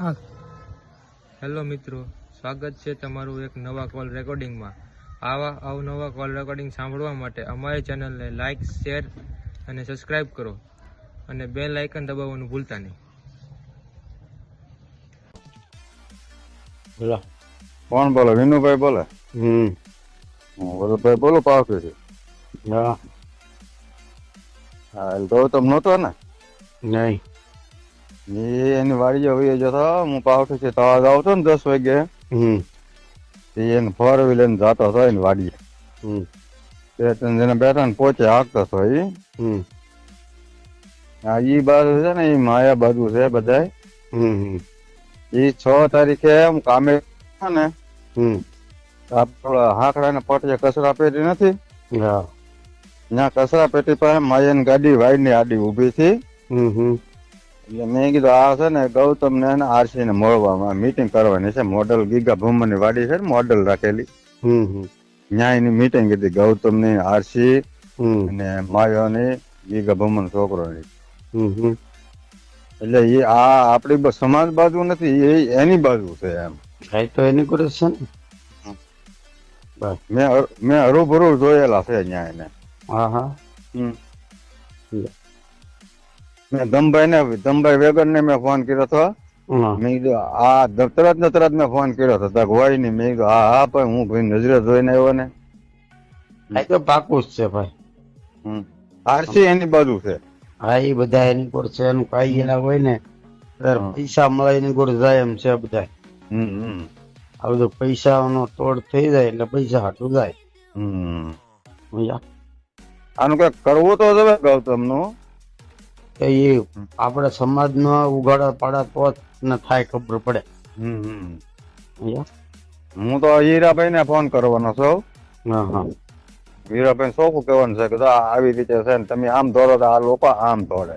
હા. હેલો મિત્રો સ્વાગત છે તમારું એક નવા કોલ રેકોર્ડિંગમાં આવા અવનવા કોલ રેકોર્ડિંગ સાંભળવા માટે અમારી ચેનલને લાઇક શેર અને સબસ્ક્રાઈબ કરો અને બેલ આઇકન દબાવવાનું ભૂલતા નહીં. બોલો. કોણ બોલો? વિનુભાઈ બોલે? હમ. હું બોલો પાવથી હા. હા તો ગૌતમ નહોતો ને? નહીં. એ એની વાડીએ વહી જતો હું. પાવથી થી તળાવ આવતો ને દસ વાગે. હમ. તે એને ફોર વ્હીલર જતો હતો એની વાડીએ. હમ. તે ત્રણ જણા બેઠા ને પોચે હાકતો હતો એ હમ. આ ઈ બાજુ છે ને એ માયા બાજુ છે બધાય. હમ હમ. ઈ છ તારીખે એમ કામે છે ને હમ. આપડે હાંકડા ને પટે કચરા પેટી નથી? હા. ત્યાં કચરા પેટી પાસે માયાની ગાડી વાઈડની આડી ઊભી હતી. હમ હમ. એટલે મેં કીધું આ છે ને ગૌતમ ને આરસી ને મળવામાં મીટિંગ કરવાની છે. મોડલ ગીગા ભૂમની વાડી છે ને મોડલ રાખેલી. ત્યાં એની મીટિંગ કીધી ગૌતમની આરસી અને માયો ની ગીગા ભૂમન છોકરો ની એટલે એ આ આપડી સમાજ બાજુ નથી એ એની બાજુ છે એમ. તો એની કરે છે ને. મેં મેં હરુભરું જોયેલા છે ત્યાં એને હા. હા મેં ધમભાઈ ને ધમભાઈ વેગર ને મેં ફોન કર્યો હતો. હા. મેં કીધું આ તરત ને તરત મેં ફોન કર્યો હતો. તક હોય નહીં મેં કીધું હા હા પણ હું ભાઈ નજરે જોઈને આવ્યો ને. આ તો પાકું જ છે ભાઈ. આરસી એની બાજુ છે. હા એ બધા એની કોર છે એનું કાઈ ગયેલા હોય ને પૈસા મળે એની કોર જાય એમ છે બધા. આ બધું પૈસાનો તોડ થઈ જાય એટલે પૈસા હાટું જાય. આનું કઈ કરવું તો હવે ગૌતમનું તો એ આપણા સમાજમાં ઉઘાડા પાડા તો ને થાય ખબર પડે? હું તો હીરાભાઈ ને ફોન કરવાનો છું. હા હા. હીરાભાઈ શોખું કહેવાનું છે કે આ આવી રીતે છે ને તમે આમ દોડો તો આ લોકો આમ દોડે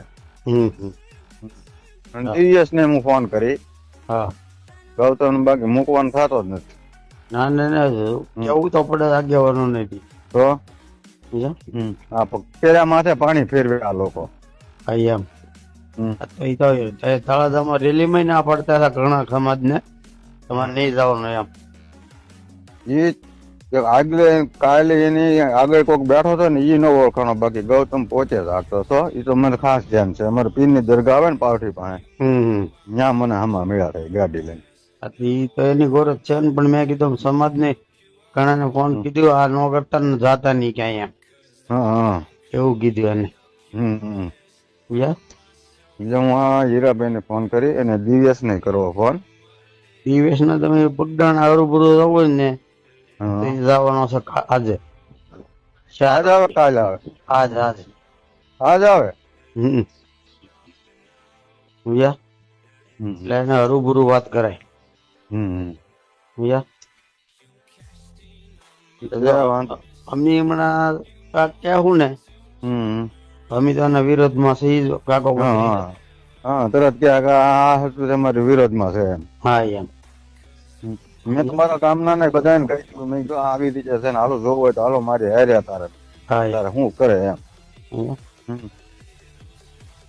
દિવ્યેશ ને હું ફોન કરી. હા. ગૌતમ બાકી મૂકવાનું થતો જ નથી. ના ના ના કેવું તો પડે આગેવાનું નથી તો? આ પેલા માથે પાણી ફેરવે આ લોકો. હા એમ. એ તો તળાજામાં રેલીમાં ના પડતા હતા ઘણા સમાજને. તમારે નહીં જવાનું એમ. એ આગલે કાલે એની આગળ કોક બેઠો હતો ને એ ન ઓળખાણો બાકી ગૌતમ પોતે રાખતો હતો. એ તો મને ખાસ ધ્યાન છે. અમારે પીરની દરગાહ આવે ને પાવઠી પાસે હમ ત્યાં મને આમાં મળ્યા રહી ગાડી લઈને. એ તો એની ગોરજ છે ને પણ મેં કીધું સમાજ ને ઘણા ઘણાને ફોન કીધું આ નો કરતા ને જાતા નહીં ક્યાંય એમ. હા હા. એવું કીધું એને. હમ. સમજ્યા? એટલે હું આ હીરાભાઈ ફોન કરી અને દિવ્યેશ ને કરવો ફોન દિવસ ના તમે પગડાણ બધું હોય ને તો જવાનો છે આજે. આજ આવે કાલ આવે? આજ આજ. આજ આવે? હમ. યા એટલે એને હરુભરું વાત કરાય. હમ સમજ્યા? એટલે વાંધો. અમે હમણાં ક્યાં હું ને હમ. અમે તો એના વિરોધમાં છે ઈ જ કાકો હા હા. તરત કે આ આ હતું તમારી વિરોધમાં છે એમ. હા એમ. મેં તમારા ગામના ને બધાને કહી દીધું મેં જો આવી રીતે છે ને હાલો જોવું હોય તો હાલો મારી હારે તારે. તારે શું કરે એમ.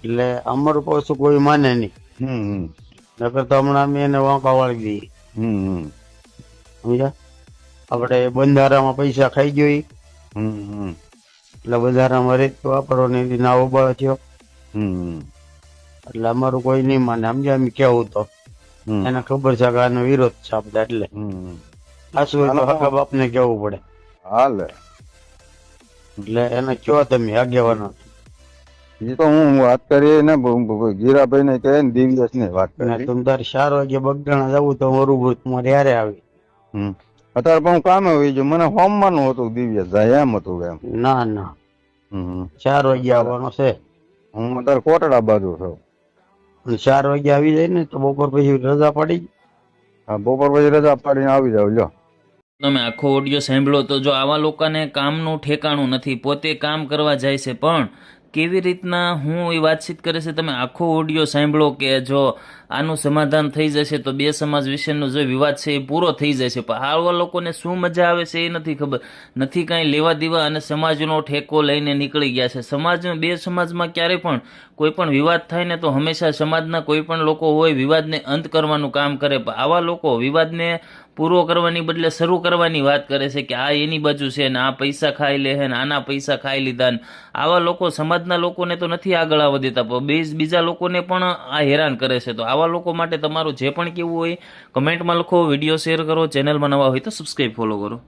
એટલે અમર પાછું કોઈ માને નહીં. હમ નકર તો હમણાં અમે એને વાંકા વાળી દઈએ. સમજ્યા? આપણે બંધારામાં પૈસા ખાઈ ગયો. હમ હમ. એટલે બંધારામાં રેત તો આપણો ને ઊભા થયો. એટલે અમારું કોઈ નહીં માને. સમજ્યા? અમે કેવું તો. એને ખબર છે કે આનો વિરોધ છે આપણે એટલે. આસુ તો હકા બાપને કેવું પડે? હાલે. એટલે એને કયો તમે આગેવાનો? એ તો હું વાત કરીએ ને ગીરાભાઈ ને કહે ને દિવ્યેશ ને વાત કરી તમે તારે ચાર વાગે બગડાણા જવું તો બરોબર તમારે યારે આવી. હમ. અત્યારે પણ હું કામે હોય છે. મને હોમવાનું હતું દિવ્ય જાય એમ હતું એમ. ના ના. ચાર વાગે આવવાનો છે. હું અત્યારે કોટડા બાજુ છું. ચાર વાગે આવી જાય ને તો બપોર પછી રજા પડી હા બપોર પછી રજા પાડીને આવી જાવ લ્યો. તમે આખો ઓડિયો સાંભળો તો જો આવા લોકોને કામનું ઠેકાણું નથી પોતે કામ કરવા જાય છે પણ કેવી રીતના હું એ વાતચીત કરે છે, તમે આખો ઓડિયો સાંભળો કે જો આનું સમાધાન થઈ જશે તો બે સમાજ વિશેનો જે વિવાદ છે એ પૂરો થઈ જશે. પણ આવા લોકોને શું મજા આવે છે એ નથી ખબર. નથી કાંઈ લેવા દેવા અને સમાજનો ઠેકો લઈને નીકળી ગયા છે. સમાજ બે સમાજમાં ક્યારે પણ કોઈ પણ વિવાદ થાય ને તો હંમેશા સમાજના કોઈ પણ લોકો હોય વિવાદને અંત કરવાનું કામ કરે. પણ આવા લોકો વિવાદને પૂરો કરવાની બદલે શરૂ કરવાની વાત કરે છે કે આ એની બાજુ છે ને આ પૈસા ખાઈ લે ને આના પૈસા ખાઈ લીધા ને. આવા લોકો સમાજના લોકોને તો નથી આગળ આવવા દેતા, પણ બીજા લોકોને પણ આ હેરાન કરે છે. તો આવા લોકો માટે તમારું જે પણ કેવું હોય, કમેન્ટમાં લખો, વીડિયો શેર કરો, ચેનલમાં નવા હોય તો સબસ્ક્રાઈબ ફોલો કરો.